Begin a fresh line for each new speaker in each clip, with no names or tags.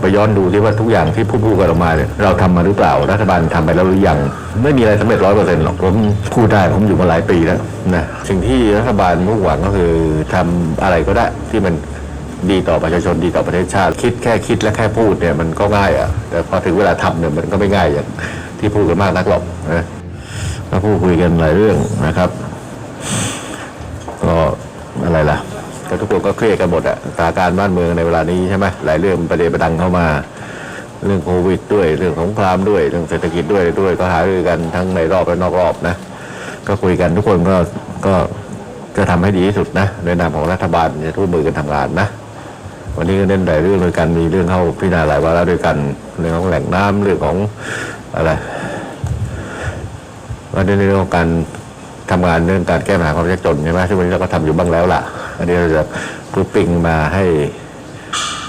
บไปย้อนดูที่ว่าทุกอย่างที่พูดพูดกันออกมาเนี่ยเราทำมาหรือเปล่ารัฐบาลทำไปแล้วหรือยัง ไม่มีอะไรสำเร็จร้อยเปอร์เซ็นต์หรอกผมพูดได้ผมอยู่มาหลายปีแล้วนะสิ่งที่รัฐบาลมุ่งหวังก็คือทำอะไรก็ได้ที่มันดีต่อประชาชนดีต่อประเทศชาติ คิดแค่คิดและแค่พูดเนี่ยมันก็ง่ายอะแต่พอถึงเวลาทำเนี่ยมันก็ไม่ง่ายอย่างที่พูดกันมากนักหรอกนะก็พูดคุยกันหลายเรื่องนะครับก็อะไรล่ะ ก็ทุกคนก็เครียดกันหมดอะสถานการณ์บ้านเมืองในเวลานี้ใช่ไหมหลายเรื่องประเด็นประดังเข้ามา เรื่องโควิดด้วยเรื่องสงครามด้วยเรื่องเศรษฐกิจด้วยด้วยก็หารือกันทั้งในรอบและนอกรอบนะ ก็คุยกันทุกคนก็ก็จะทำให้ดีที่สุดนะในนามของรัฐบาลจะร่วมมือกันทำงานนะ วันนี้ก็เน้นหลายเรื่องด้วยกันมีเรื่องเข้าพิจารณาหลายวาระด้วยกันเรื่องของแหล่งน้ำเรื่องของอะไรวันนี้ในเรื่องของการ ทำงานเรื่องการแก้ปัญหาความยากจนใช่ไหมซึ่งวันนี้เราก็ทำอยู่บ้างแล้วล่ะ อันนี้เราจะกรุ๊ปปิ้งมาให้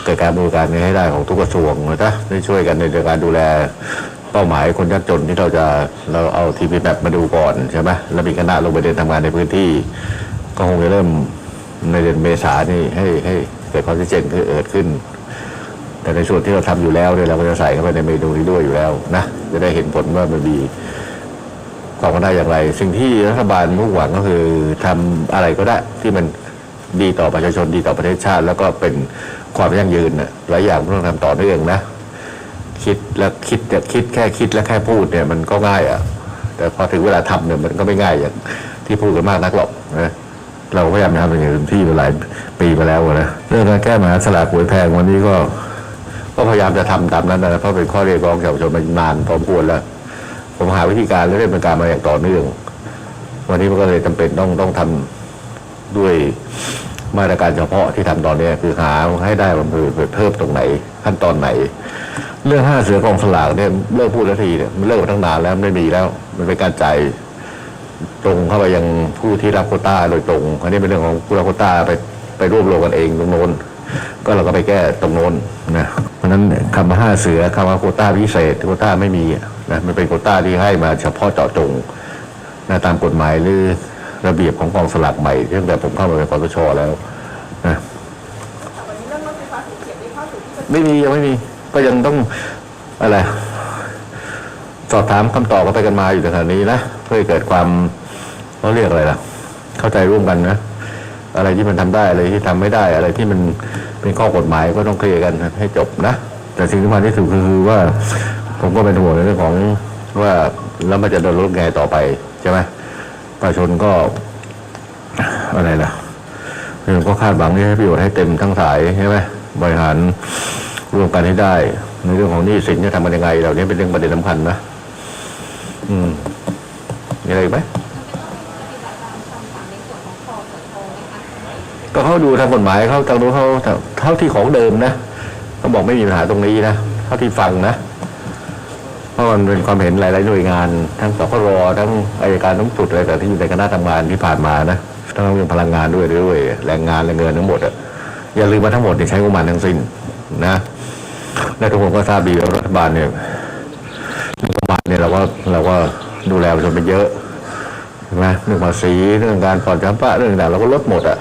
เกิดการบริการนี้ให้ได้ของทุกกระทรวงนะจ๊ะได้ช่วยกันในการดูแลเป้าหมายคนยากจนที่เราจะเราเอาทีพีแบบมาดูก่อนใช่ไหมแล้วมีคณะลงไปเดินทำงานในพื้นที่ ก็คงจะเริ่มในเดือนเมษานี่ให้ให้เกิดความชัดเจนเกิดขึ้น แต่ในส่วนที่เราทำอยู่แล้วเนี่ยเราก็จะใส่เข้าไปในเมนูนี้ด้วยอยู่แล้วนะจะได้เห็นผลว่ามันมี ความกันได้อย่างไร สิ่งที่รัฐบาลมุ่งหวังก็คือทำอะไรก็ได้ที่มันดีต่อประชาชนดีต่อประเทศชาติ แล้วก็เป็นความยั่งยืนน่ะหลายอย่างมันต้องทำต่อเนื่องนะ คิดแล้วคิดแต่คิดแค่คิดและแค่พูดเนี่ยมันก็ง่ายอะ แต่พอถึงเวลาทำเนี่ยมันก็ไม่ง่ายอย่างที่พูดกันมากนักหรอกนะเราพยายามทำอย่างเต็มที่มาหลายปีมาแล้วนะเรื่องการแก้ปัญหาสลากหวยแพงวันนี้ก็ก็พยายามจะทำตามนั้นนะเพราะเป็นข้อเรียกร้องจากประชาชนมานานพอสมควรแล้ว ผมหาวิธีการและดำเนินการมาอย่างต่อเนื่อง วันนี้มันก็เลยจำเป็นต้องต้องทำด้วยมาตรการเฉพาะที่ทำตอนนี้คือหาให้ได้ว่าคือเพิ่มตรงไหน ขั้นตอนไหน เรื่องห้าเสือกองสลากเนี่ยเลิกพูดทันทีเนี่ยมันเลิกมาตั้งนานแล้วไม่มีแล้ว มันเป็นการจ่ายตรงเข้าไปยังผู้ที่รับโคต้าโดยตรงอันนี้เป็นเรื่องของผู้รับโคต้าไปไปรวบรวมกันเองตรงโน้นก็เราก็ไปแก้ตรงโน้นนะ เพราะนั้นคำว่าห้าเสือคำว่าโคต้าพิเศษโคต้าไม่มีนะมันเป็นโคต้าที่ให้มาเฉพาะเจาะจงนะตามกฎหมายหรือระเบียบของกองสลากใหม่ตั้งแต่ผมเข้ามาเป็นคอสชแล้วนะ
ไม่
มียังไม่มีก็ยังต้องอะไรสอบถามคำตอบกันไปกันมาอยู่ในขณะนี้นะเพื่อเกิดความเขาเรียกอะไรล่ะ เข้าใจร่วมกันนะ อะไรที่มันทำได้อะไรที่ทำไม่ได้ อะไรที่มันเป็นข้อกฎหมายก็ต้องเคลียร์กันให้จบนะ แต่สิ่งที่สำคัญที่สุดคือว่า ผมก็เป็นห่วงในเรื่องของว่าแล้วมันจะเดินรถไงต่อไปใช่ไหมประชาชนก็อะไรล่ะเราก็คาดหวังที่ให้ประโยชน์ให้เต็มทั้งสายใช่ไหมบริหารร่วมกันให้ได้ ในเรื่องของหนี้สินจะทำกันยังไงเหล่านี้เป็นเรื่องประเด็นสำคัญนะ อืมมีอะไรอีกไหม ก็เขาดูทางกฎหมายเขาทางรู้เขาเท่าที่ของเดิมนะเขาบอกไม่มีปัญหาตรงนี้นะเท่าที่ฟังนะเพราะมันเป็นความเห็นหลายๆหน่วยงาน ทั้งสครทั้งอายการทั้งสุดอะไรแต่ที่อยู่ในคณะทำงานที่ผ่านมานะทั้งเรื่องพลังงานด้วยด้วย แรงงานแรงเงินทั้งหมดอะอย่าลืมว่าทั้งหมดเนี่ยใช้งบประมาณทั้งสิ้นนะและทุกคนก็ทราบดีว่ารัฐบาลเนี่ยงบประมาณเนี่ยเราก็เราก็ดูแลประชาชนไปเยอะใช่ไหมเรื่องภาษีเรื่องการผ่อนชำระเรื่องต่างเราก็ลดหมดอะ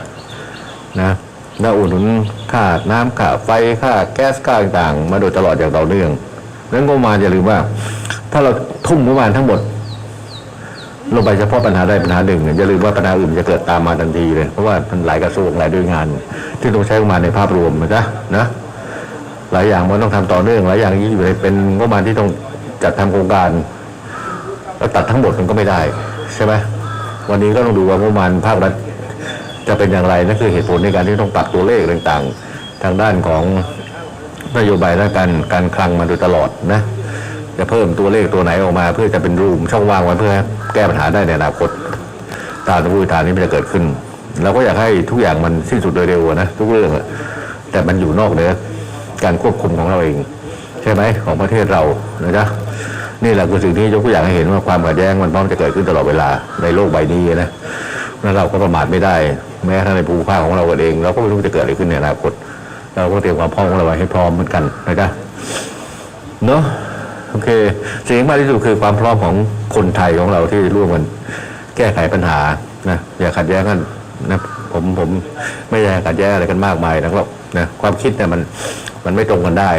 นะแล้วอุดหนุนค่าน้ำค่าไฟค่าแก๊สค่าต่างๆ มาโดยตลอดอย่างต่อเนื่องนั้นงบประมาณอย่าลืมว่า ถ้าเราทุ่มงบประมาณทั้งหมดลงไปเฉพาะปัญหาใดปัญหาหนึ่งอย่าลืมว่าปัญหาอื่นจะเกิดตามมาทันทีเลย เพราะว่ามันหลายกระทรวงหลายด้วยงาน ที่ต้องใช้งบประมาณในภาพรวมนะจ๊ะนะหลายอย่างมันต้องทำต่อเนื่องหลายอย่างนี้อยู่ในเป็นงบประมาณที่ต้องจัดทำโครงการแล้วตัดทั้งหมดมันก็ไม่ได้ใช่ไหมวันนี้ก็ต้องดูว่างบประมาณภาครัฐ จะเป็นอย่างไรนั่นคือเหตุผลในการที่ต้องปรับตัวเลขต่างๆ ทางด้านของนโยบายและการการคลังมาโดยตลอดนะจะเพิ่มตัวเลขตัวไหนออกมา เพื่อจะเป็นรูมช่องว่างไว้เพื่อแก้ปัญหาได้ในอนาคตตามสมมติฐานนี้มันจะเกิดขึ้นเราก็อยากให้ทุกอย่างมันสิ้นสุดโดยเร็วนะทุกเรื่องแต่มันอยู่นอกเหนือการควบคุมของเราเอง ใช่ไหมของประเทศเรานะจ๊ะนี่แหละคือสิ่งที่ยกตัวอย่างให้เห็นว่าความขัดแย้งมันพร้อมจะเกิดขึ้นตลอดเวลาในโลกใบนี้นะแล้วเราก็ประมาทไม่ได้ แม้ทั้งในภูมิภาคของเราเองเราก็ไม่รู้จะเกิดอะไรขึ้นในอนาคตเราก็เตรียมความพร้อมของเราไว้ให้พร้อมเหมือนกันนะจ๊ะเนาะโอเคสิ่งที่มากที่สุดคือความพร้อมของคนไทยของเราที่ร่วมกันแก้ไขปัญหานะอย่าขัดแย้งกันนะผมผมไม่อยากขัดแย้งอะไรกันมากมายนะครับนะความคิดเนี่ยมันมันไม่ตรงกันได้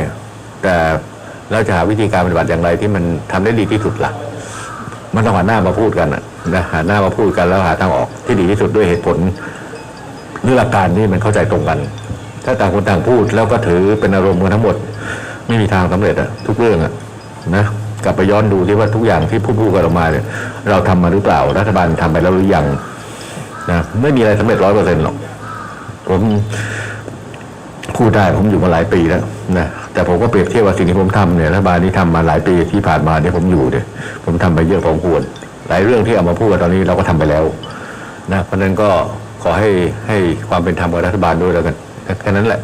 แต่เราจะหาวิธีการปฏิบัติอย่างไรที่มันทำได้ดีที่สุดล่ะ มันต้องหันหน้ามาพูดกันนะนะหันหน้ามาพูดกันแล้วหาทางออกที่ดีที่สุดด้วยเหตุผล หรือหลักการที่มันเข้าใจตรงกัน ถ้าต่างคนต่างพูดแล้วก็ถือเป็นอารมณ์กันทั้งหมด ไม่มีทางสำเร็จอะทุกเรื่องอะนะกลับไปย้อนดูที่ว่าทุกอย่างที่พูดพูดกันออกมาเนี่ยเราทำมาหรือเปล่ารัฐบาลทำไปแล้วหรือยังนะไม่มีอะไรสำเร็จร้อยเปอร์เซ็นต์หรอกผมพูดได้ผมอยู่มาหลายปีแล้วนะแต่ผมก็เปรียบเทียบว่าสิ่งที่ผมทำเนี่ยรัฐบาลที่ทำมาหลายปีที่ผ่านมาเนี่ยผมอยู่เนี่ยผมทำไปเยอะพอควรหลายเรื่องที่เอามาพูดกันตอนนี้เราก็ทำไปแล้ว นะเพราะฉะนั้นก็ ขอให้ให้ความเป็นธรรมกับรัฐบาลด้วยแล้วกันแค่นั้นแหละ